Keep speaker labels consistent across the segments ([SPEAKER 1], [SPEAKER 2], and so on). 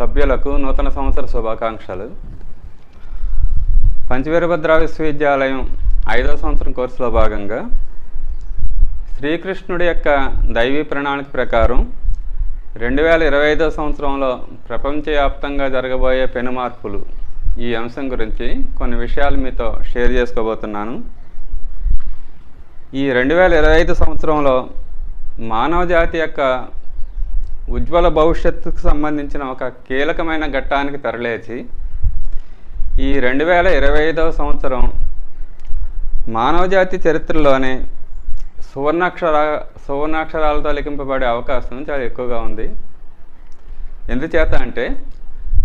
[SPEAKER 1] సభ్యులకు నూతన సంవత్సర శుభాకాంక్షలు. పంచవీరభద్ర విశ్వవిద్యాలయం ఐదవ సంవత్సరం కోర్సులో భాగంగా శ్రీకృష్ణుడి యొక్క దైవీ ప్రణాళిక ప్రకారం రెండు వేల ఇరవై ఐదో సంవత్సరంలో ప్రపంచవ్యాప్తంగా జరగబోయే పెను మార్పులు ఈ అంశం గురించి కొన్ని విషయాలు మీతో షేర్ చేసుకోబోతున్నాను. ఈ రెండు వేల ఇరవై ఐదు సంవత్సరంలో మానవ జాతి యొక్క ఉజ్వల భవిష్యత్తుకు సంబంధించిన ఒక కీలకమైన ఘట్టానికి తెరలేచి ఈ రెండు వేల ఇరవై ఐదవ సంవత్సరం మానవజాతి చరిత్రలోనే సువర్ణాక్షర సువర్ణాక్షరాలతో లిఖింపబడే అవకాశం చాలా ఎక్కువగా ఉంది. ఎందుచేత అంటే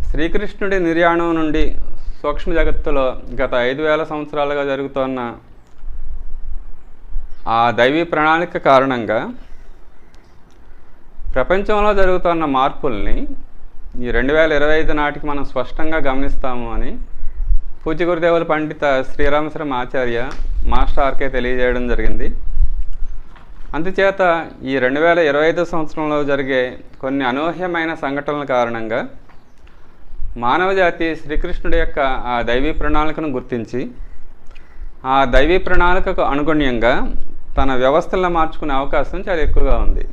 [SPEAKER 1] శ్రీకృష్ణుడి నిర్యాణం నుండి సూక్ష్మ జగత్తులో గత ఐదు వేల సంవత్సరాలుగా జరుగుతున్న ఆ దైవీ ప్రణాళిక కారణంగా ప్రపంచంలో జరుగుతున్న మార్పుల్ని ఈ రెండు వేల ఇరవై ఐదు నాటికి మనం స్పష్టంగా గమనిస్తాము అని పూజగురుదేవుల పండిత శ్రీరామశ్రమ ఆచార్య మాస్టర్ ఆర్కే తెలియజేయడం జరిగింది. అందుచేత ఈ రెండు వేల ఇరవై ఐదు సంవత్సరంలో జరిగే కొన్ని అనూహ్యమైన సంఘటనల కారణంగా మానవ జాతి శ్రీకృష్ణుడి యొక్క ఆ దైవీ ప్రణాళికను గుర్తించి ఆ దైవీ ప్రణాళికకు అనుగుణ్యంగా తన వ్యవస్థలను మార్చుకునే అవకాశం చాలా ఎక్కువగా ఉంది.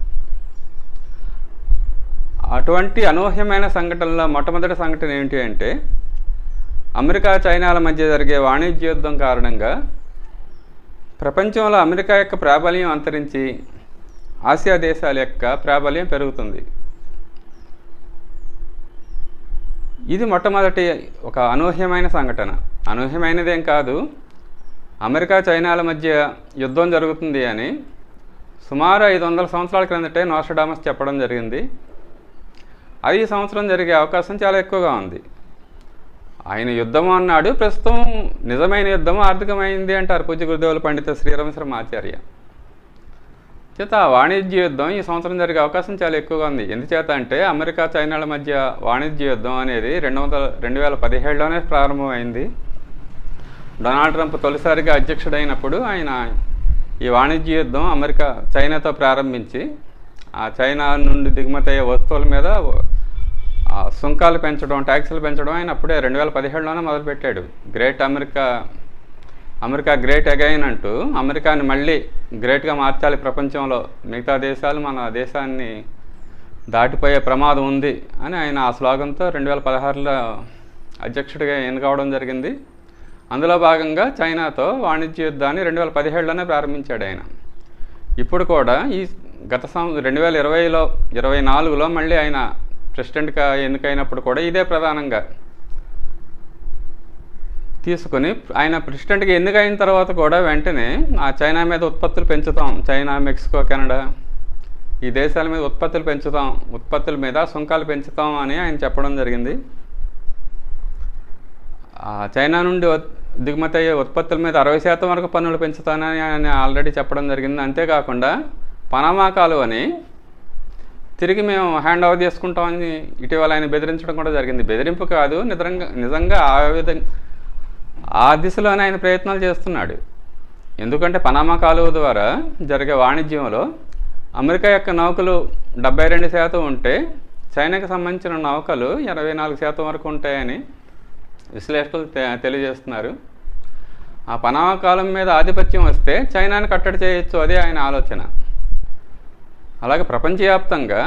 [SPEAKER 1] అటువంటి అనూహ్యమైన సంఘటనలో మొట్టమొదటి సంఘటన ఏంటి అంటే అమెరికా చైనాల మధ్య జరిగే వాణిజ్య యుద్ధం కారణంగా ప్రపంచంలో అమెరికా యొక్క ప్రాబల్యం అంతరించి ఆసియా దేశాల యొక్క ప్రాబల్యం పెరుగుతుంది. ఇది మొట్టమొదటి ఒక అనూహ్యమైన సంఘటన. అనూహ్యమైనదేం కాదు అమెరికా చైనాల మధ్య యుద్ధం జరుగుతుంది అని సుమారు ఐదు వందల సంవత్సరాల క్రిందటే నోస్టడామస్ చెప్పడం జరిగింది. అది ఈ సంవత్సరం జరిగే అవకాశం చాలా ఎక్కువగా ఉంది. ఆయన యుద్ధం అన్నాడు ప్రస్తుతం నిజమైన యుద్ధం ఆర్థికమైంది అంటారు పూజ్య గురుదేవుల పండిత శ్రీరామశ్రమ ఆచార్య. చేత వాణిజ్య యుద్ధం ఈ సంవత్సరం జరిగే అవకాశం చాలా ఎక్కువగా ఉంది. ఎందుచేత అంటే అమెరికా చైనాల మధ్య వాణిజ్య యుద్ధం అనేది రెండు వందల రెండు వేల పదిహేడులోనే ప్రారంభమైంది. డొనాల్డ్ ట్రంప్ తొలిసారిగా అధ్యక్షుడైనప్పుడు ఆయన ఈ వాణిజ్య యుద్ధం అమెరికా చైనాతో ప్రారంభించి ఆ చైనా నుండి దిగుమతి అయ్యే వస్తువుల మీద సుంకాలు పెంచడం ట్యాక్సులు పెంచడం ఆయన అప్పుడే రెండు వేల పదిహేడులోనే మొదలుపెట్టాడు. Great America America great again అంటూ అమెరికాని మళ్ళీ గ్రేట్గా మార్చాలి ప్రపంచంలో. మిగతా దేశాలు మన దేశాన్ని దాటిపోయే ప్రమాదం ఉంది అని ఆయన ఆ శ్లోగంతో రెండు వేల పదహారులో అధ్యక్షుడిగా ఎన్నుకోవడం జరిగింది. అందులో భాగంగా చైనాతో వాణిజ్య యుద్ధాన్ని రెండు వేల పదిహేడులోనే ప్రారంభించాడు ఆయన. ఇప్పుడు కూడా ఈ గత సం రెండు వేల ఇరవైలో ఇరవై నాలుగులో మళ్ళీ ఆయన ప్రెసిడెంట్గా ఎన్నికైనప్పుడు కూడా ఇదే ప్రధానంగా తీసుకుని ఆయన ప్రెసిడెంట్గా ఎన్నికైన తర్వాత కూడా వెంటనే ఆ చైనా మీద ఉత్పత్తులు పెంచుతాం. చైనా మెక్సికో కెనడా ఈ దేశాల మీద ఉత్పత్తులు పెంచుతాం. ఉత్పత్తుల మీద సుంకాలు పెంచుతాం అని ఆయన చెప్పడం జరిగింది. చైనా నుండి దిగుమతి అయ్యే ఉత్పత్తుల మీద అరవై శాతం వరకు పన్నులు పెంచుతానని ఆయన ఆల్రెడీ చెప్పడం జరిగింది. అంతేకాకుండా పనామా కాలువని తిరిగి మేము హ్యాండ్ ఓవర్ చేసుకుంటామని ఇటీవల ఆయన బెదిరించడం కూడా జరిగింది. బెదిరింపు కాదు నిజంగా నిజంగా ఆ విధంగా ఆ దిశలోనే ఆయన ప్రయత్నాలు చేస్తున్నాడు. ఎందుకంటే పనామా కాలువ ద్వారా జరిగే వాణిజ్యంలో అమెరికా యొక్క నౌకలు డెబ్బై రెండు శాతం ఉంటే చైనాకి సంబంధించిన నౌకలు ఇరవై నాలుగు శాతం వరకు ఉంటాయని విశ్లేషకులు తెలియజేస్తున్నారు. ఆ పనామా కాలం మీద ఆధిపత్యం వస్తే చైనాని కట్టడి చేయొచ్చు అదే ఆయన ఆలోచన. అలాగే ప్రపంచవ్యాప్తంగా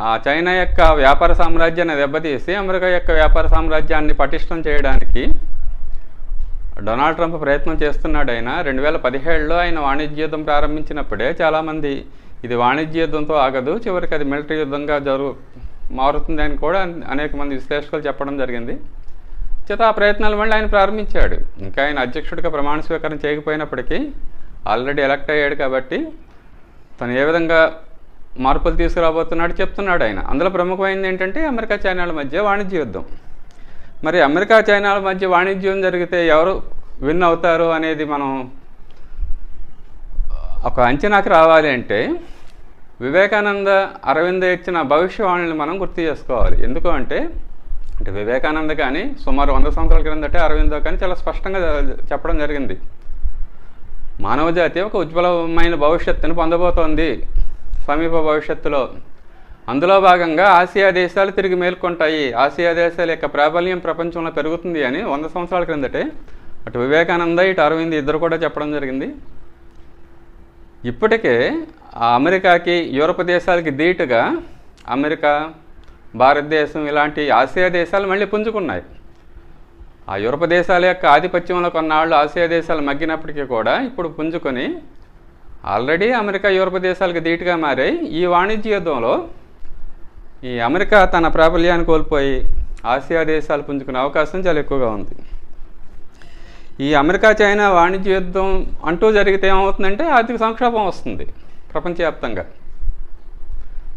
[SPEAKER 1] ఆ చైనా యొక్క వ్యాపార సామ్రాజ్యాన్ని దెబ్బతీసి అమెరికా యొక్క వ్యాపార సామ్రాజ్యాన్ని పటిష్టం చేయడానికి డొనాల్డ్ ట్రంప్ ప్రయత్నం చేస్తున్నాడు ఆయన. రెండు వేల పదిహేడులో ఆయన వాణిజ్య యుద్ధం ప్రారంభించినప్పుడే చాలామంది ఇది వాణిజ్య యుద్ధంతో ఆగదు చివరికి అది మిలిటరీ యుద్ధంగా జరుగు మారుతుంది అని కూడా అనేక మంది విశ్లేషకులు చెప్పడం జరిగింది. చేత ఆ ప్రయత్నాలు మళ్ళీ ఆయన ప్రారంభించాడు. ఇంకా ఆయన అధ్యక్షుడిగా ప్రమాణ స్వీకారం చేయకపోయినప్పటికీ ఆల్రెడీ ఎలక్ట్ అయ్యాడు కాబట్టి తను ఏ విధంగా మార్పులు తీసుకురాబోతున్నాడు చెప్తున్నాడు ఆయన. అందులో ప్రముఖమైనది ఏంటంటే అమెరికా చైనాల మధ్య వాణిజ్య యుద్ధం. మరి అమెరికా చైనాల మధ్య వాణిజ్యం జరిగితే ఎవరు విన్ అవుతారు అనేది మనం ఒక అంచనాకి రావాలి అంటే వివేకానంద అరవింద ఇచ్చిన భవిష్యవాణిని మనం గుర్తు చేసుకోవాలి. ఎందుకు అంటే అంటే వివేకానంద కానీ సుమారు వంద సంవత్సరాల క్రిందటే అరవిందో కానీ చాలా స్పష్టంగా చెప్పడం జరిగింది. మానవజాతి ఒక ఉజ్వలమైన భవిష్యత్తును పొందబోతోంది. సమీప భవిష్యత్తులో. అందులో భాగంగా ఆసియా దేశాలు తిరిగి మేల్కొంటాయి. ఆసియా దేశాల యొక్క ప్రాబల్యం ప్రపంచంలో పెరుగుతుంది అని వంద సంవత్సరాల క్రిందటే అటు వివేకానంద ఇటు అరవింద్ ఇద్దరు కూడా చెప్పడం జరిగింది. ఇప్పటికే ఆ అమెరికాకి యూరప్ దేశాలకి ధీటుగా అమెరికా భారతదేశం ఇలాంటి ఆసియా దేశాలు మళ్ళీ పుంజుకున్నాయి. ఆ యూరప్ దేశాల యొక్క ఆధిపత్యంలో కొన్నాళ్ళు ఆసియా దేశాలు మగ్గినప్పటికీ కూడా ఇప్పుడు పుంజుకొని ఆల్రెడీ అమెరికా యూరప్ దేశాలకు ధీటుగా మారాయి. ఈ వాణిజ్య యుద్ధంలో ఈ అమెరికా తన ప్రాబల్యాన్ని కోల్పోయి ఆసియా దేశాలు పుంజుకునే అవకాశం చాలా ఎక్కువగా ఉంది. ఈ అమెరికా చైనా వాణిజ్య యుద్ధం అంటూ జరిగితే ఏమవుతుందంటే ఆర్థిక సంక్షోభం వస్తుంది ప్రపంచవ్యాప్తంగా.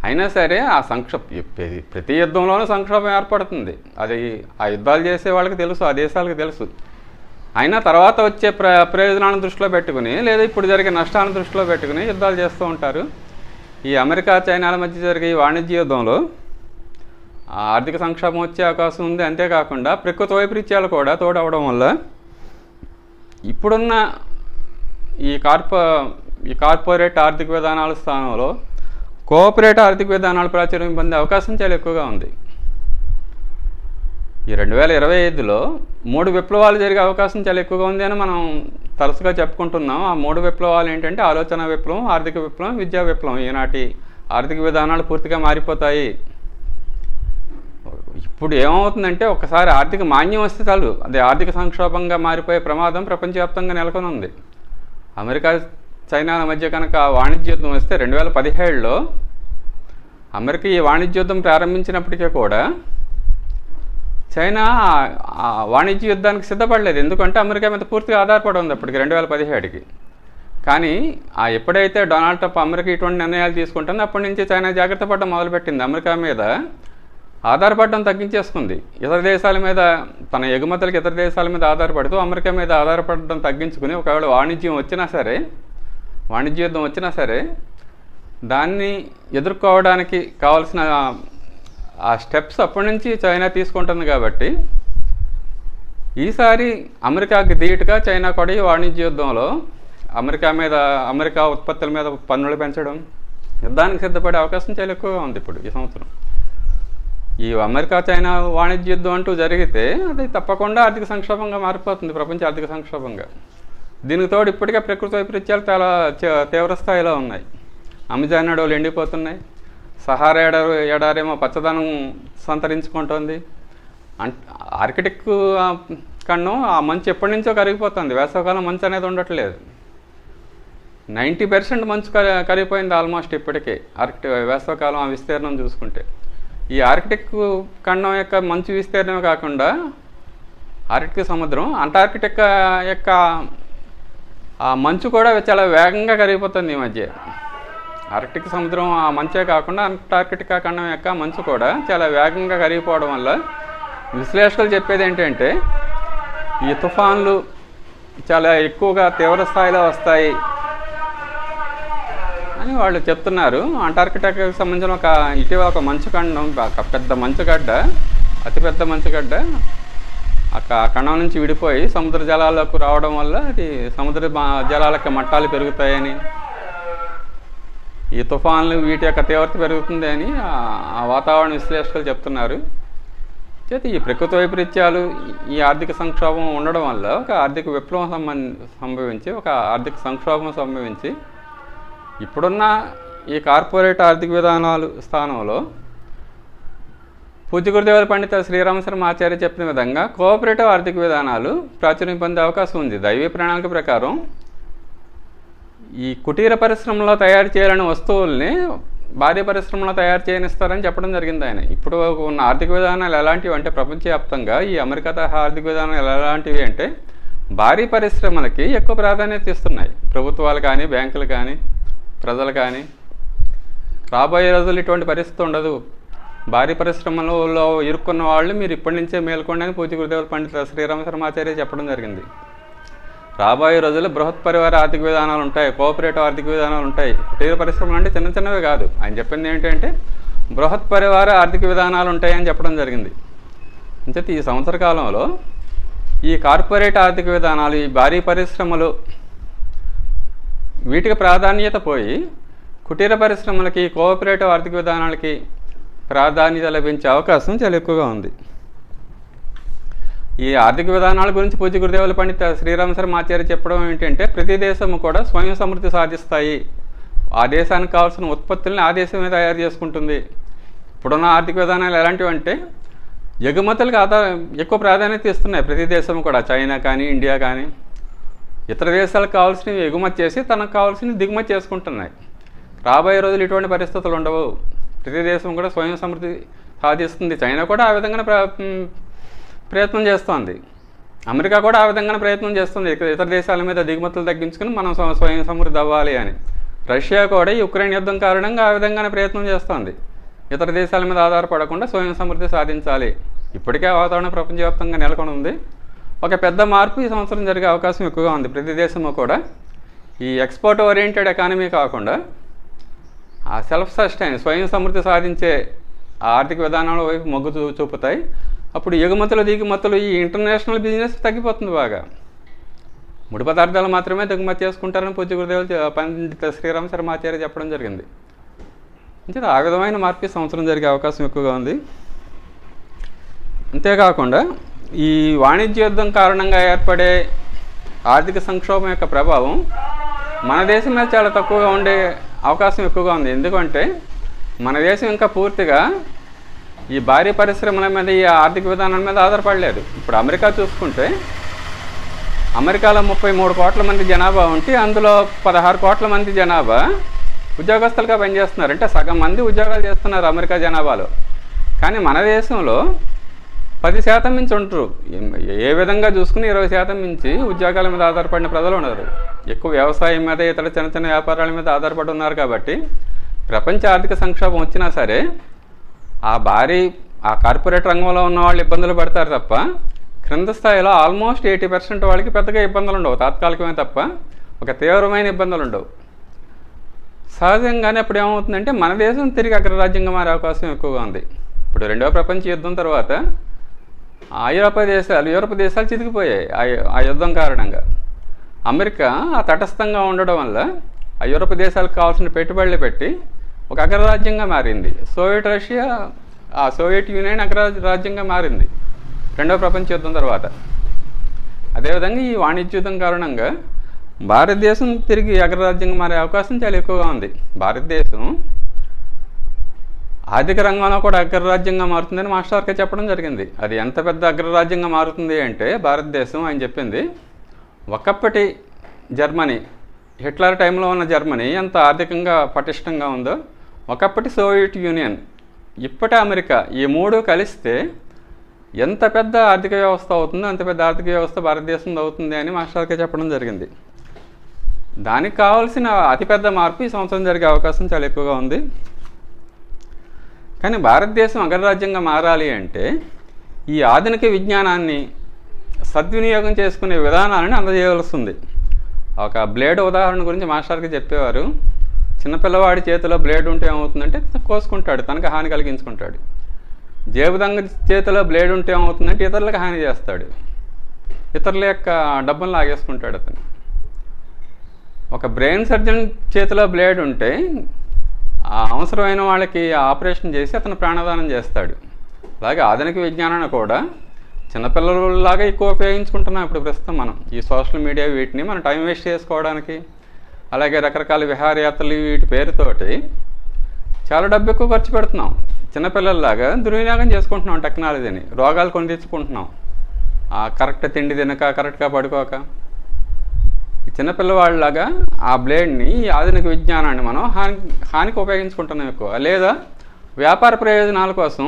[SPEAKER 1] అయినా సరే ఆ సంక్షోభం ప్రతి- ప్రతి యుద్ధంలోనూ సంక్షోభం ఏర్పడుతుంది. అది ఆ యుద్ధాలు చేసే వాళ్ళకి తెలుసు ఆ దేశాలకు తెలుసు. అయినా తర్వాత వచ్చే ప్ర ప్రయోజనాలను దృష్టిలో పెట్టుకుని లేదా ఇప్పుడు జరిగే నష్టాలను దృష్టిలో పెట్టుకుని యుద్ధాలు చేస్తూ ఉంటారు. ఈ అమెరికా చైనాల మధ్య జరిగే ఈ వాణిజ్య యుద్ధంలో ఆ ఆర్థిక సంక్షోభం వచ్చే అవకాశం ఉంది. అంతేకాకుండా ప్రకృతి వైపరీత్యాలు కూడా తోడవడం వల్ల ఇప్పుడున్న ఈ కార్పొ ఈ కార్పొరేట్ ఆర్థిక విధానాల స్థానంలో కోఆపరేట్ ఆర్థిక విధానాలు ప్రాచుర్యం పొందే అవకాశం చాలా ఎక్కువగా ఉంది. ఈ రెండు వేల ఇరవై ఐదులో మూడు విప్లవాలు జరిగే అవకాశం చాలా ఎక్కువగా ఉంది అని మనం తరచుగా చెప్పుకుంటున్నాం. ఆ మూడు విప్లవాలు ఏంటంటే ఆలోచన విప్లవం ఆర్థిక విప్లవం విద్యా విప్లవం. ఈనాటి ఆర్థిక విధానాలు పూర్తిగా మారిపోతాయి. ఇప్పుడు ఏమవుతుందంటే ఒకసారి ఆర్థిక మాన్యం వస్తే చాలు. అది ఆర్థిక సంక్షోభంగా మారిపోయే ప్రమాదం ప్రపంచవ్యాప్తంగా నెలకొని ఉంది అమెరికా చైనాల మధ్య కనుక వాణిజ్య యుద్ధం వస్తే రెండు వేల పదిహేడులో అమెరికా ఈ వాణిజ్య యుద్ధం ప్రారంభించినప్పటికీ కూడా చైనా వాణిజ్య యుద్ధానికి సిద్ధపడలేదు. ఎందుకంటే అమెరికా మీద పూర్తిగా ఆధారపడి ఉంది అప్పటికి రెండు వేల పదిహేడుకి. కానీ ఆ ఎప్పుడైతే డొనాల్డ్ ట్రంప్ అమెరికా ఇటువంటి నిర్ణయాలు తీసుకుంటుందో అప్పటి నుంచి చైనా జాగ్రత్త పడడం మొదలుపెట్టింది. అమెరికా మీద ఆధారపడడం తగ్గించేసుకుంది. ఇతర దేశాల మీద తన ఎగుమతులకు ఇతర దేశాల మీద ఆధారపడుతూ అమెరికా మీద ఆధారపడడం తగ్గించుకుని ఒకవేళ వాణిజ్యం వచ్చినా సరే వాణిజ్య యుద్ధం వచ్చినా సరే దాన్ని ఎదుర్కోవడానికి కావాల్సిన ఆ స్టెప్స్ అప్పటి నుంచి చైనా తీసుకుంటుంది కాబట్టి ఈసారి అమెరికాకి ధీటుగా చైనా కూడా ఈ వాణిజ్య యుద్ధంలో అమెరికా మీద అమెరికా ఉత్పత్తుల మీద పన్నులు పెంచడం యుద్ధానికి సిద్ధపడే అవకాశం చాలా ఎక్కువగా ఉంది ఇప్పుడు ఈ సంవత్సరం. ఈ అమెరికా చైనా వాణిజ్య యుద్ధం అంటూ జరిగితే అది తప్పకుండా ఆర్థిక సంక్షోభంగా మారిపోతుంది ప్రపంచ ఆర్థిక సంక్షోభంగా. దీనికి తోడు ఇప్పటికే ప్రకృతి వైపరీత్యాలు చాలా తీవ్రస్థాయిలో తీవ్ర స్థాయిలో ఉన్నాయి. అమెజాన్ అడవులు ఎండిపోతున్నాయి. సహారా ఎడారు ఎడారేమో పచ్చదనం సంతరించుకుంటుంది. అంట్ ఆర్కిటిక్ కన్ను ఆ మంచు ఎప్పటి నుంచో కరిగిపోతుంది. వేసవకాలం మంచు అనేది ఉండట్లేదు. నైంటీ పర్సెంట్ మంచు కరిగిపోయింది ఆల్మోస్ట్ ఇప్పటికే ఆర్కిటిక్ వేసవకాలం ఆ విస్తీర్ణం చూసుకుంటే. ఈ ఆర్కిటిక్ ఖండం యొక్క మంచు విస్తీర్ణమే కాకుండా ఆర్కిటిక్ సముద్రం అంటార్కిటిక్ యొక్క ఆ మంచు కూడా చాలా వేగంగా కరిగిపోతుంది ఈ మధ్య. ఆర్కిటిక్ సముద్రం ఆ మంచే కాకుండా అంటార్కిటికా ఖండం యొక్క మంచు కూడా చాలా వేగంగా కరిగిపోవడం వల్ల విశ్లేషకులు చెప్పేది ఏంటంటే ఈ తుఫాన్లు చాలా ఎక్కువగా తీవ్ర స్థాయిలో వస్తాయి అని వాళ్ళు చెప్తున్నారు. అంటార్కిటికాకి సంబంధించిన ఒక ఇటీవల ఒక మంచు ఖండం ఒక పెద్ద మంచుగడ్డ అతిపెద్ద మంచుగడ్డ కణం నుంచి విడిపోయి సముద్ర జలాలకు రావడం వల్ల అది సముద్ర మా- జలాలకి మట్టాలు పెరుగుతాయని ఈ తుఫాన్లు వీటి యొక్క తీవ్రత పెరుగుతుంది అని ఆ- వాతావరణ విశ్లేషకులు చెప్తున్నారు. చేతి ఈ ప్రకృతి వైపరీత్యాలు ఈ- ఈ ఆర్థిక సంక్షోభం ఉండడం వల్ల ఒక ఆర్థిక విప్లవం సంబంధ సంభవించి ఒక ఆర్థిక సంక్షోభం సంభవించి ఇప్పుడున్న ఈ కార్పొరేట్ ఆర్థిక విధానాలు స్థానంలో పూజ్య పండిత శ్రీరామశర్మ ఆచార్య చెప్పిన విధంగా కోఆపరేటివ్ ఆర్థిక విధానాలు ప్రాచుర్యం పొందే అవకాశం ఉంది. దైవీ ప్రణాళిక ప్రకారం ఈ కుటీర పరిశ్రమలో తయారు చేయాలని వస్తువుల్ని భారీ పరిశ్రమలో తయారు చేయనిస్తారని చెప్పడం జరిగింది ఆయన. ఇప్పుడు ఉన్న ఆర్థిక విధానాలు ఎలాంటివి అంటే ప్రపంచవ్యాప్తంగా ఈ అమెరికా తరహా ఆర్థిక విధానాలు ఎలాంటివి అంటే భారీ పరిశ్రమలకి ఎక్కువ ప్రాధాన్యత ఇస్తున్నాయి. ప్రభుత్వాలు కానీ బ్యాంకులు కానీ ప్రజలు కానీ. రాబోయే రోజులు ఇటువంటి పరిస్థితి ఉండదు. భారీ పరిశ్రమలలో ఇరుక్కున్న వాళ్ళు మీరు ఇప్పటి నుంచే మేల్కొండని అని పూజ గురుదేవుల పండిత శ్రీరామ శర్మాచార్య చెప్పడం జరిగింది. రాబోయే రోజుల్లో బృహత్ పరివార ఆర్థిక విధానాలు ఉంటాయి కోఆపరేటివ్ ఆర్థిక విధానాలు ఉంటాయి. కుటీర పరిశ్రమలు అంటే చిన్న చిన్నవి కాదు. ఆయన చెప్పింది ఏంటంటే బృహత్ పరివార ఆర్థిక విధానాలు ఉంటాయని చెప్పడం జరిగింది. అంచేత ఈ సంవత్సర కాలంలో ఈ కార్పొరేట్ ఆర్థిక విధానాలు ఈ భారీ పరిశ్రమలు వీటికి ప్రాధాన్యత పోయి కుటీర పరిశ్రమలకి కోఆపరేటివ్ ఆర్థిక విధానాలకి ప్రాధాన్యత లభించే అవకాశం చాలా ఎక్కువగా ఉంది. ఈ ఆర్థిక విధానాల గురించి పూజ గురుదేవుల పండిత శ్రీరామ శర్మాచార్య చెప్పడం ఏంటంటే ప్రతి దేశము కూడా స్వయం సమృద్ధి సాధిస్తాయి. ఆ దేశానికి కావాల్సిన ఉత్పత్తుల్ని ఆ దేశమే తయారు చేసుకుంటుంది. ఇప్పుడున్న ఆర్థిక విధానాలు ఎలాంటివి అంటే ఎగుమతులకు ఆధార ఎక్కువ ప్రాధాన్యత ఇస్తున్నాయి ప్రతి దేశం కూడా. చైనా కానీ ఇండియా కానీ. ఇతర దేశాలకు కావాల్సినవి ఎగుమతి చేసి తనకు కావాల్సినవి దిగుమతి చేసుకుంటున్నాయి. రాబోయే రోజులు ఇటువంటి పరిస్థితులు ఉండవు. ప్రతి దేశం కూడా స్వయం సమృద్ధి సాధిస్తుంది. చైనా కూడా ఆ విధంగానే ప్రయత్నం చేస్తోంది. అమెరికా కూడా ఆ విధంగానే ప్రయత్నం చేస్తుంది. ఇతర దేశాల మీద దిగుమతులు తగ్గించుకుని మనం స్వ- స్వయం సమృద్ధి అవ్వాలి అని. రష్యా కూడా యుక్రెయిన్ యుద్ధం కారణంగా ఆ విధంగానే ప్రయత్నం చేస్తోంది. ఇతర దేశాల మీద ఆధారపడకుండా స్వయం సమృద్ధి సాధించాలి. ఇప్పటికే వాతావరణం ప్రపంచవ్యాప్తంగా నెలకొని ఉంది. ఒక పెద్ద మార్పు ఈ సంవత్సరం జరిగే అవకాశం ఎక్కువగా ఉంది. ప్రతి దేశము కూడా ఈ ఎక్స్పోర్ట్ ఓరియంటెడ్ ఎకానమీ కాకుండా ఆ సెల్ఫ్ సస్టైన్ స్వయం సమృద్ధి సాధించే ఆర్థిక విధానాల వైపు మొగ్గు చూ చూపుతాయి. అప్పుడు ఎగుమతులు దిగుమతులు ఈ ఇంటర్నేషనల్ బిజినెస్ తగ్గిపోతుంది బాగా. ముడి పదార్థాలు మాత్రమే దిగుమతి చేసుకుంటారని పూజ్య గురుదేవులు పండిత శ్రీరామ శర్మాచార్య చెప్పడం జరిగింది. అంటే ఆ విధమైన మార్పు సంవత్సరం జరిగే అవకాశం ఎక్కువగా ఉంది. అంతేకాకుండా ఈ వాణిజ్య యుద్ధం కారణంగా ఏర్పడే ఆర్థిక సంక్షోభం యొక్క ప్రభావం మన దేశం మీద చాలా తక్కువగా ఉండే అవకాశం ఎక్కువగా ఉంది. ఎందుకంటే మన దేశం ఇంకా పూర్తిగా ఈ భారీ పరిశ్రమల మీద ఈ ఆర్థిక విధానం మీద ఆధారపడలేదు. ఇప్పుడు అమెరికా చూసుకుంటే అమెరికాలో ముప్పై మూడు కోట్ల మంది జనాభా ఉంటే అందులో పదహారు కోట్ల మంది జనాభా ఉద్యోగస్తులుగా పనిచేస్తున్నారు. అంటే సగం మంది ఉద్యోగాలు చేస్తున్నారు అమెరికా జనాభాలో. కానీ మన దేశంలో పది శాతం మించి ఉంటారు. ఏ- విధంగా చూసుకుని ఇరవై శాతం మించి ఉద్యోగాల మీద ఆధారపడిన ప్రజలు ఉన్నారు. ఎక్కువ వ్యవసాయం మీద ఇతర చిన్న చిన్న వ్యాపారాల మీద ఆధారపడి ఉన్నారు కాబట్టి ప్రపంచ ఆర్థిక సంక్షోభం వచ్చినా సరే ఆ భారీ ఆ కార్పొరేట్ రంగంలో ఉన్న వాళ్ళు ఇబ్బందులు పడతారు తప్ప క్రింద స్థాయిలో ఆల్మోస్ట్ ఎయిటీ పర్సెంట్ వాళ్ళకి పెద్దగా ఇబ్బందులు ఉండవు. తాత్కాలికమే తప్ప ఒక తీవ్రమైన ఇబ్బందులు ఉండవు. సహజంగానే అప్పుడు ఏమవుతుందంటే మన దేశం తిరిగి అగ్రరాజ్యంగా మారే అవకాశం ఎక్కువగా ఉంది. ఇప్పుడు రెండవ ప్రపంచ యుద్ధం తర్వాత ఆ యూరోపా దేశాలు యూరోప్ దేశాలు చితికిపోయాయి ఆ ఆ యుద్ధం కారణంగా. అమెరికా ఆ తటస్థంగా ఉండడం వల్ల ఆ యూరోప్ దేశాలకు కావాల్సిన పెట్టుబడులు పెట్టి ఒక అగ్రరాజ్యంగా మారింది. సోవియట్ రష్యా ఆ సోవియట్ యూనియన్ అగ్రరాజ్యంగా మారింది రెండవ ప్రపంచ యుద్ధం తర్వాత. అదేవిధంగా ఈ వాణిజ్య యుద్ధం కారణంగా భారతదేశం తిరిగి అగ్రరాజ్యంగా మారే అవకాశం చాలా ఎక్కువగా ఉంది. భారతదేశం ఆర్థిక రంగంలో కూడా అగ్రరాజ్యంగా మారుతుందని మాస్టర్ గారికి చెప్పడం జరిగింది. అది ఎంత పెద్ద అగ్రరాజ్యంగా మారుతుంది అంటే భారతదేశం ఆయన చెప్పింది ఒకప్పటి జర్మనీ హిట్లర్ టైంలో ఉన్న జర్మనీ ఎంత ఆర్థికంగా పటిష్టంగా ఉందో ఒకప్పటి సోవియట్ యూనియన్ ఇప్పటి అమెరికా ఈ మూడు కలిస్తే ఎంత పెద్ద ఆర్థిక వ్యవస్థ అవుతుందో అంత పెద్ద ఆర్థిక వ్యవస్థ భారతదేశంలో అవుతుంది అని మాస్టర్కి చెప్పడం జరిగింది. దానికి కావాల్సిన అతిపెద్ద మార్పు ఈ సంవత్సరం జరిగే అవకాశం చాలా ఎక్కువగా ఉంది. కానీ భారతదేశం అగ్రరాజ్యంగా మారాలి అంటే ఈ ఆధునిక విజ్ఞానాన్ని సద్వినియోగం చేసుకునే విధానాలను అందజేయవలసింది. ఒక బ్లేడ్ ఉదాహరణ గురించి మాస్టర్కి చెప్పేవారు. చిన్నపిల్లవాడి చేతిలో బ్లేడ్ ఉంటే ఏమవుతుందంటే కోసుకుంటాడు తనకు హాని కలిగించుకుంటాడు. జేబుదంగ చేతిలో బ్లేడ్ ఉంటే ఏమవుతుందంటే ఇతరులకు హాని చేస్తాడు. ఇతరుల యొక్క డబ్బులు లాగేసుకుంటాడు అతను. ఒక బ్రెయిన్ సర్జన్ చేతిలో బ్లేడ్ ఉంటే ఆ అవసరమైన వాళ్ళకి ఆపరేషన్ చేసి అతను ప్రాణదానం చేస్తాడు. అలాగే ఆధునిక విజ్ఞానాన్ని కూడా చిన్నపిల్లలలాగా ఎక్కువ ఉపయోగించుకుంటున్నాం ఇప్పుడు ప్రస్తుతం మనం. ఈ సోషల్ మీడియా వీటిని మనం టైం వేస్ట్ చేసుకోవడానికి అలాగే రకరకాల విహారయాత్రలు వీటి పేరుతోటి చాలా డబ్బు ఎక్కువ ఖర్చు పెడుతున్నాం. చిన్నపిల్లల్లాగా దుర్వినియోగం చేసుకుంటున్నాం టెక్నాలజీని రోగాలు కొని తెచ్చుకుంటున్నాం. ఆ కరెక్ట్ తిండి తినక కరెక్ట్గా పడుకోక చిన్నపిల్లవాళ్ళలాగా ఆ బ్లేడ్ని ఈ ఆధునిక విజ్ఞానాన్ని మనం హాని హానికి ఉపయోగించుకుంటున్నాం ఎక్కువ. లేదా వ్యాపార ప్రయోజనాల కోసం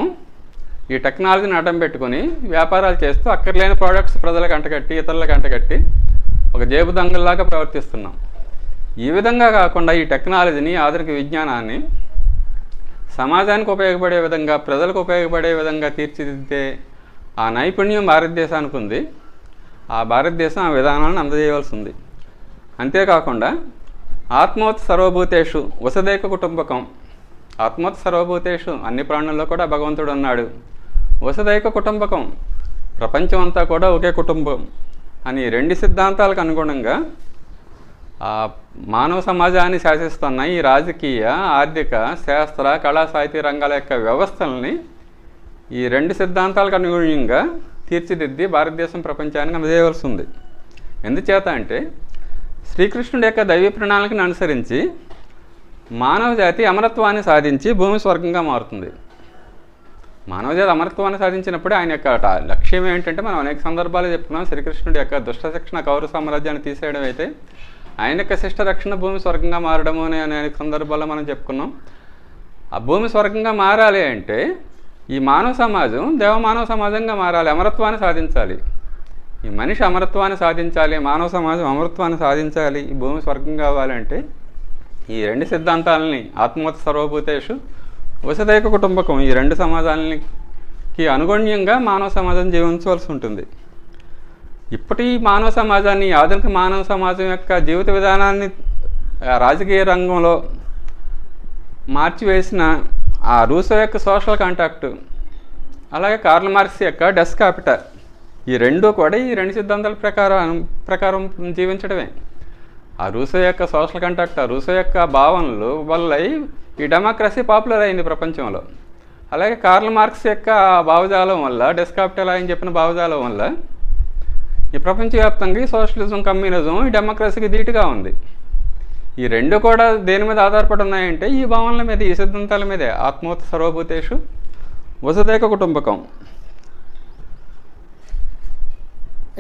[SPEAKER 1] ఈ టెక్నాలజీని అడ్డం పెట్టుకొని వ్యాపారాలు చేస్తూ అక్కర్లేని ప్రోడక్ట్స్ ప్రజలకు అంటగట్టి ఇతరులకు అంటగట్టి ఒక జేబు దంగల్లాగా ప్రవర్తిస్తున్నాం. ఈ విధంగా కాకుండా ఈ టెక్నాలజీని ఆధునిక విజ్ఞానాన్ని సమాజానికి ఉపయోగపడే విధంగా ప్రజలకు ఉపయోగపడే విధంగా తీర్చిదిద్దే ఆ నైపుణ్యం భారతదేశానికి ఉంది. ఆ భారతదేశం ఆ విధానాలను అందజేయవలసి ఉంది. అంతేకాకుండా ఆత్మోత్ సర్వభూతేషు వసదేక కుటుంబకం. ఆత్మోత్ సర్వభూతేషు అన్ని ప్రాణుల్లో కూడా భగవంతుడు ఉన్నాడు. వసుదైక కుటుంబకం ప్రపంచం అంతా కూడా ఒకే కుటుంబం అని రెండు సిద్ధాంతాలకు అనుగుణంగా ఆ మానవ సమాజాన్ని శాసిస్తున్న ఈ రాజకీయ ఆర్థిక శాస్త్ర కళా సాహితీ రంగాల యొక్క వ్యవస్థల్ని ఈ రెండు సిద్ధాంతాలకు అనుగుణంగా తీర్చిదిద్ది భారతదేశం ప్రపంచానికి అందజేయవలసి ఉంది. ఎందుచేత అంటే శ్రీకృష్ణుడి యొక్క దైవీ ప్రణాళికను అనుసరించి మానవ జాతి అమరత్వాన్ని సాధించి భూమి స్వర్గంగా మారుతుంది. మానవజాతి అమరత్వాన్ని సాధించినప్పుడు ఆయన యొక్క లక్ష్యం ఏంటంటే మనం అనేక సందర్భాలు చెప్తున్నాం శ్రీకృష్ణుడి యొక్క దుష్ట శిక్షణ కౌరవ సామ్రాజ్యాన్ని తీసేయడం అయితే ఆయన యొక్క శిష్ట రక్షణ భూమి స్వర్గంగా మారడము అని అనేక సందర్భాల్లో మనం చెప్పుకున్నాం. ఆ భూమి స్వర్గంగా మారాలి అంటే ఈ మానవ సమాజం దేవమానవ సమాజంగా మారాలి అమరత్వాన్ని సాధించాలి. ఈ మనిషి అమరత్వాన్ని సాధించాలి మానవ సమాజం అమరత్వాన్ని సాధించాలి ఈ భూమి స్వర్గం కావాలంటే ఈ రెండు సిద్ధాంతాలని ఆత్మవత సర్వభూతేషు వసదైక కుటుంబకం ఈ రెండు సమాజాలకి అనుగుణ్యంగా మానవ సమాజం జీవించవలసి ఉంటుంది. ఇప్పటి మానవ సమాజాన్ని ఆధునిక మానవ సమాజం యొక్క జీవిత విధానాన్ని రాజకీయ రంగంలో మార్చివేసిన ఆ రూసో యొక్క సోషల్ కాంటాక్ట్ అలాగే కార్ల్ మార్క్స్ యొక్క డెస్ క్యాపిటల్ ఈ రెండు కూడా ఈ రెండు సిద్ధాంతాల ప్రకారం ప్రకారం జీవించడమే. ఆ రూసో యొక్క సోషల్ కంటాక్ట్ ఆ రూసో యొక్క భావనలు వల్ల ఈ డెమోక్రసీ పాపులర్ అయింది ప్రపంచంలో. అలాగే కార్ల్ మార్క్స్ యొక్క భావజాలం వల్ల డెస్కాప్టల్ అని ఆయన చెప్పిన భావజాలం వల్ల ఈ ప్రపంచవ్యాప్తంగా ఈ సోషలిజం కమ్యూనిజం ఈ డెమోక్రసీకి ధీటుగా ఉంది. ఈ రెండు కూడా దేని మీద ఆధారపడి ఉన్నాయంటే ఈ భావనల మీద ఈ సిద్ధాంతాల మీదే ఆత్మోత్ సర్వభూతేషు వసుదైక కుటుంబకం.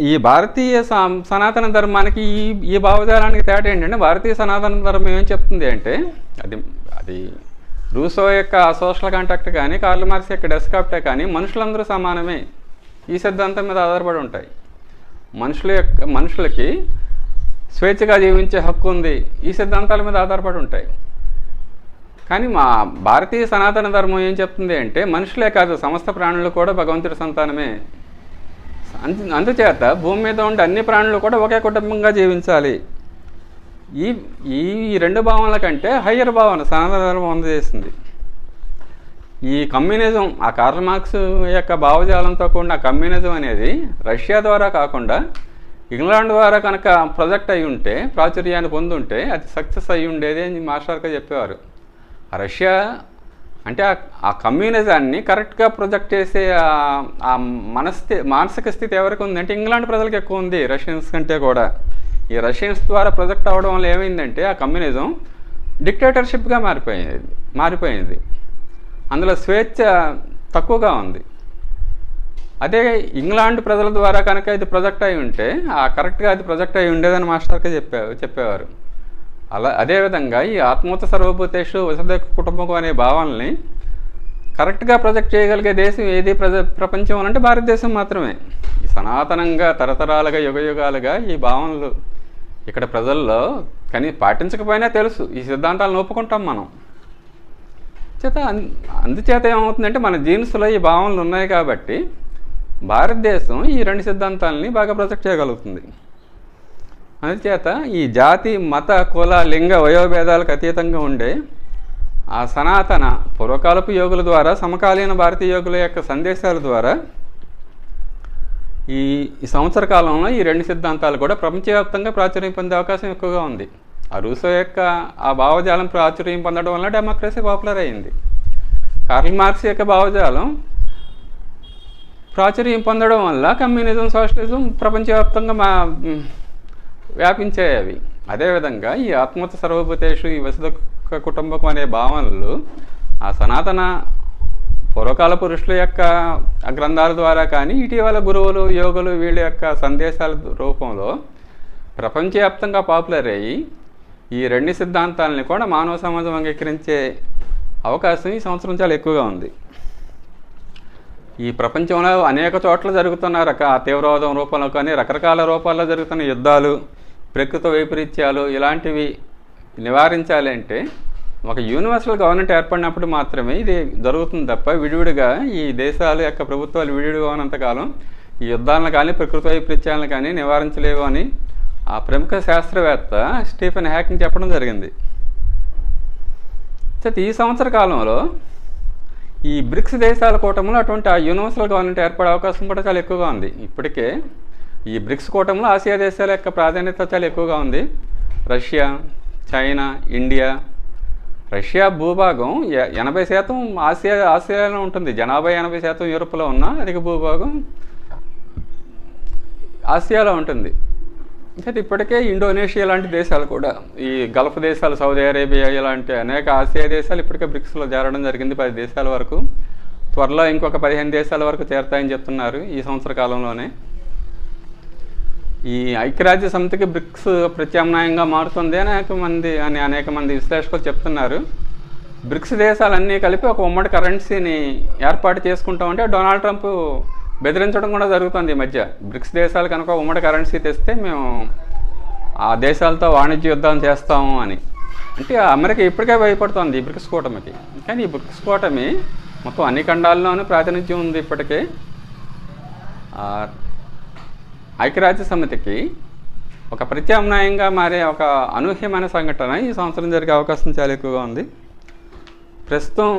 [SPEAKER 1] ఈ భారతీయ సనాతన ధర్మానికి ఈ ఈ భావజాలానికి తేడా ఏంటంటే భారతీయ సనాతన ధర్మం ఏం చెప్తుంది అంటే అది అది రూసో యొక్క సోషల్ కాంటాక్ట్ కానీ కార్ల్ మార్క్స్ యొక్క డెస్కాప్టే కానీ మనుషులందరూ సమానమే. ఈ సిద్ధాంతం మీద ఆధారపడి ఉంటాయి. మనుషుల యొక్క మనుషులకి స్వేచ్ఛగా జీవించే హక్కు ఉంది. ఈ సిద్ధాంతాల మీద ఆధారపడి ఉంటాయి. కానీ మా భారతీయ సనాతన ధర్మం ఏం చెప్తుంది అంటే మనుషులే కాదు సమస్త ప్రాణులు కూడా భగవంతుడి సంతానమే. అందు అందుచేత భూమి మీద ఉండే అన్ని ప్రాణులు కూడా ఒకే కుటుంబంగా జీవించాలి. ఈ ఈ రెండు భావనల కంటే హయ్యర్ భావన సనాతన ధర్మం అందజేసింది. ఈ కమ్యూనిజం ఆ కార్ల్ మార్క్స్ యొక్క భావజాలంతో కూడిన కమ్యూనిజం అనేది రష్యా ద్వారా కాకుండా ఇంగ్లాండ్ ద్వారా కనుక ప్రొజెక్ట్ అయి ఉంటే ప్రాచుర్యాన్ని పొందుంటే అది సక్సెస్ అయి ఉండేది అని మాస్టర్గా చెప్పేవారు. ఆ రష్యా అంటే ఆ- కమ్యూనిజాన్ని కరెక్ట్గా ప్రొజెక్ట్ చేసే ఆ- మనస్థి మానసిక స్థితి ఎవరికి ఉందంటే ఇంగ్లాండ్ ప్రజలకు ఎక్కువ ఉంది రష్యన్స్ కంటే కూడా. ఈ రష్యన్స్ ద్వారా ప్రొజెక్ట్ అవ్వడం వల్ల ఏమైందంటే ఆ కమ్యూనిజం డిక్టేటర్షిప్గా మారిపోయింది మారిపోయింది. అందులో స్వేచ్ఛ తక్కువగా ఉంది. అదే ఇంగ్లాండ్ ప్రజల ద్వారా కనుక ఇది ప్రొజెక్ట్ అయి ఉంటే ఆ కరెక్ట్గా అది ప్రొజెక్ట్ అయి ఉండేదని మాస్టర్కి చెప్పే చెప్పేవారు. అలా అదేవిధంగా ఈ ఆత్మూత సర్వభూతేషు వసద కుటుంబం అనే భావనల్ని కరెక్ట్గా ప్రొజెక్ట్ చేయగలిగే దేశం ఏది ప్రజ ప్రపంచం అంటే భారతదేశం మాత్రమే. ఈ సనాతనంగా తరతరాలుగా యుగయుగాలుగా ఈ భావనలు ఇక్కడ ప్రజల్లో కానీ పాటించకపోయినా తెలుసు. ఈ సిద్ధాంతాలను ఒప్పుకుంటాం మనం. చేత అందుచేత ఏమవుతుందంటే మన జీన్స్లో ఈ భావనలు ఉన్నాయి కాబట్టి భారతదేశం ఈ రెండు సిద్ధాంతాలని బాగా ప్రొజెక్ట్ చేయగలుగుతుంది. అందుచేత ఈ జాతి మత కుల లింగ వయోభేదాలకు అతీతంగా ఉండే ఆ సనాతన పూర్వకాలపు యోగుల ద్వారా సమకాలీన భారతీయ యోగుల యొక్క సందేశాల ద్వారా ఈ సంవత్సర కాలంలో ఈ రెండు సిద్ధాంతాలు కూడా ప్రపంచవ్యాప్తంగా ప్రాచుర్యం పొందే అవకాశం ఎక్కువగా ఉంది. ఆ రూసో యొక్క ఆ భావజాలం ప్రాచుర్యం పొందడం వల్ల డెమోక్రసీ పాపులర్ అయింది. కార్ల్ మార్క్స్ యొక్క భావజాలం ప్రాచుర్యం పొందడం వల్ల కమ్యూనిజం సోషలిజం ప్రపంచవ్యాప్తంగా మా వ్యాపించాయి అవి. అదేవిధంగా ఈ ఆత్మత సర్వభూతేషు ఈ వసుధ కుటుంబం కుటుంబకం అనే భావనలు ఆ సనాతన పూర్వకాల పురుషుల యొక్క గ్రంథాల ద్వారా కానీ ఇటీవల గురువులు యోగులు వీళ్ళ యొక్క సందేశాల రూపంలో ప్రపంచవ్యాప్తంగా పాపులర్ అయ్యి ఈ రెండు సిద్ధాంతాలని కూడా మానవ సమాజం అంగీకరించే అవకాశం ఈ సంవత్సరం చాలా ఎక్కువగా ఉంది. ఈ ప్రపంచంలో అనేక చోట్ల జరుగుతున్న రక తీవ్రవాదం రూపంలో కానీ రకరకాల రూపాల్లో జరుగుతున్న యుద్ధాలు ప్రకృతి వైపరీత్యాలు ఇలాంటివి నివారించాలి అంటే ఒక యూనివర్సల్ గవర్నమెంట్ ఏర్పడినప్పుడు మాత్రమే ఇది జరుగుతుంది తప్ప విడివిడిగా ఈ దేశాల యొక్క ప్రభుత్వాలు విడివిడిగా ఉన్నంతకాలం ఈ యుద్ధాలను కానీ ప్రకృతి వైపరీత్యాలను కానీ నివారించలేవు అని ఆ ప్రముఖ శాస్త్రవేత్త స్టీఫెన్ హ్యాకింగ్ చెప్పడం జరిగింది. అయితే ఈ సంవత్సర కాలంలో ఈ బ్రిక్స్ దేశాల కూటమిలో అటువంటి ఆ యూనివర్సల్ గవర్నమెంట్ ఏర్పడే అవకాశం కూడా చాలా ఎక్కువగా ఉంది. ఇప్పటికే ఈ బ్రిక్స్ కూటమిలో ఆసియా దేశాల యొక్క ప్రాధాన్యత చాలా ఎక్కువగా ఉంది. Russia China India. రష్యా భూభాగం ఎ- ఎనభై శాతం ఆసియా ఆసియాలో ఉంటుంది. జనాభా ఎనభై శాతం యూరోప్లో ఉన్న అధిక భూభాగం ఆసియాలో ఉంటుంది. అయితే ఇప్పటికే ఇండోనేషియా లాంటి దేశాలు కూడా ఈ గల్ఫ్ దేశాలు సౌదీ అరేబియా ఇలాంటి అనేక ఆసియా దేశాలు ఇప్పటికే బ్రిక్స్లో చేరడం జరిగింది పది దేశాల వరకు. త్వరలో ఇంకొక పదిహేను దేశాల వరకు చేరతాయని చెప్తున్నారు ఈ సంవత్సర కాలంలోనే. ఈ ఐక్యరాజ్య సమితికి బ్రిక్స్ ప్రత్యామ్నాయంగా మారుతుంది అనేక మంది అని అనేక మంది విశ్లేషకులు చెప్తున్నారు. బ్రిక్స్ దేశాలన్నీ కలిపి ఒక ఉమ్మడి కరెన్సీని ఏర్పాటు చేసుకుంటామంటే డొనాల్డ్ ట్రంప్ బెదిరించడం కూడా జరుగుతుంది ఈ మధ్య. బ్రిక్స్ దేశాలు కనుక ఉమ్మడి కరెన్సీ తెస్తే మేము ఆ దేశాలతో వాణిజ్య యుద్ధం చేస్తాము అని. అంటే అమెరికా ఇప్పటికే భయపడుతుంది ఈ బ్రిక్స్ కూటమికి. కానీ ఈ బ్రిక్స్ కూటమి మొత్తం అన్ని ఖండాల్లోనూ ప్రాతినిధ్యం ఉంది ఇప్పటికే. ఐక్యరాజ్య సమితికి ఒక ప్రత్యామ్నాయంగా మారే ఒక అనూహ్యమైన సంఘటన ఈ సంవత్సరం జరిగే అవకాశం చాలా ఎక్కువగా ఉంది. ప్రస్తుతం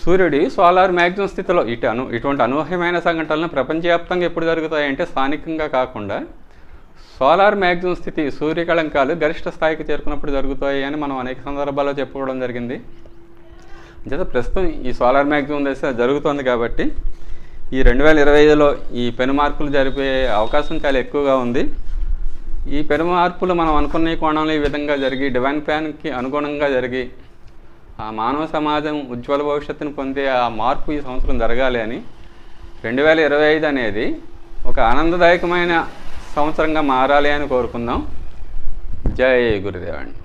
[SPEAKER 1] సూర్యుడి సోలార్ మ్యాగ్జిమం స్థితిలో ఇటు అను ఇటువంటి అనూహ్యమైన సంఘటనలు ప్రపంచవ్యాప్తంగా ఎప్పుడు జరుగుతాయంటే స్థానికంగా కాకుండా సోలార్ మ్యాగ్జిమం స్థితి సూర్యకళంకాలు గరిష్ట స్థాయికి చేరుకున్నప్పుడు జరుగుతాయి అని మనం అనేక సందర్భాల్లో చెప్పుకోవడం జరిగింది. అంచేత ప్రస్తుతం ఈ సోలార్ మ్యాగ్జిమం దశ జరుగుతుంది కాబట్టి ఈ రెండు వేల ఇరవై ఐదులో ఈ పెను మార్పులు జరిపే అవకాశం చాలా ఎక్కువగా ఉంది. ఈ పెను మార్పులు మనం అనుకున్న కోణంలో ఈ విధంగా జరిగి డివైన్ ప్లాన్కి అనుగుణంగా జరిగి ఆ మానవ సమాజం ఉజ్వల భవిష్యత్తును పొందే ఆ మార్పు ఈ సంవత్సరం జరగాలి అని రెండు వేల ఇరవై ఐదు అనేది ఒక ఆనందదాయకమైన సంవత్సరంగా మారాలి అని కోరుకుందాం. జై గురుదేవండి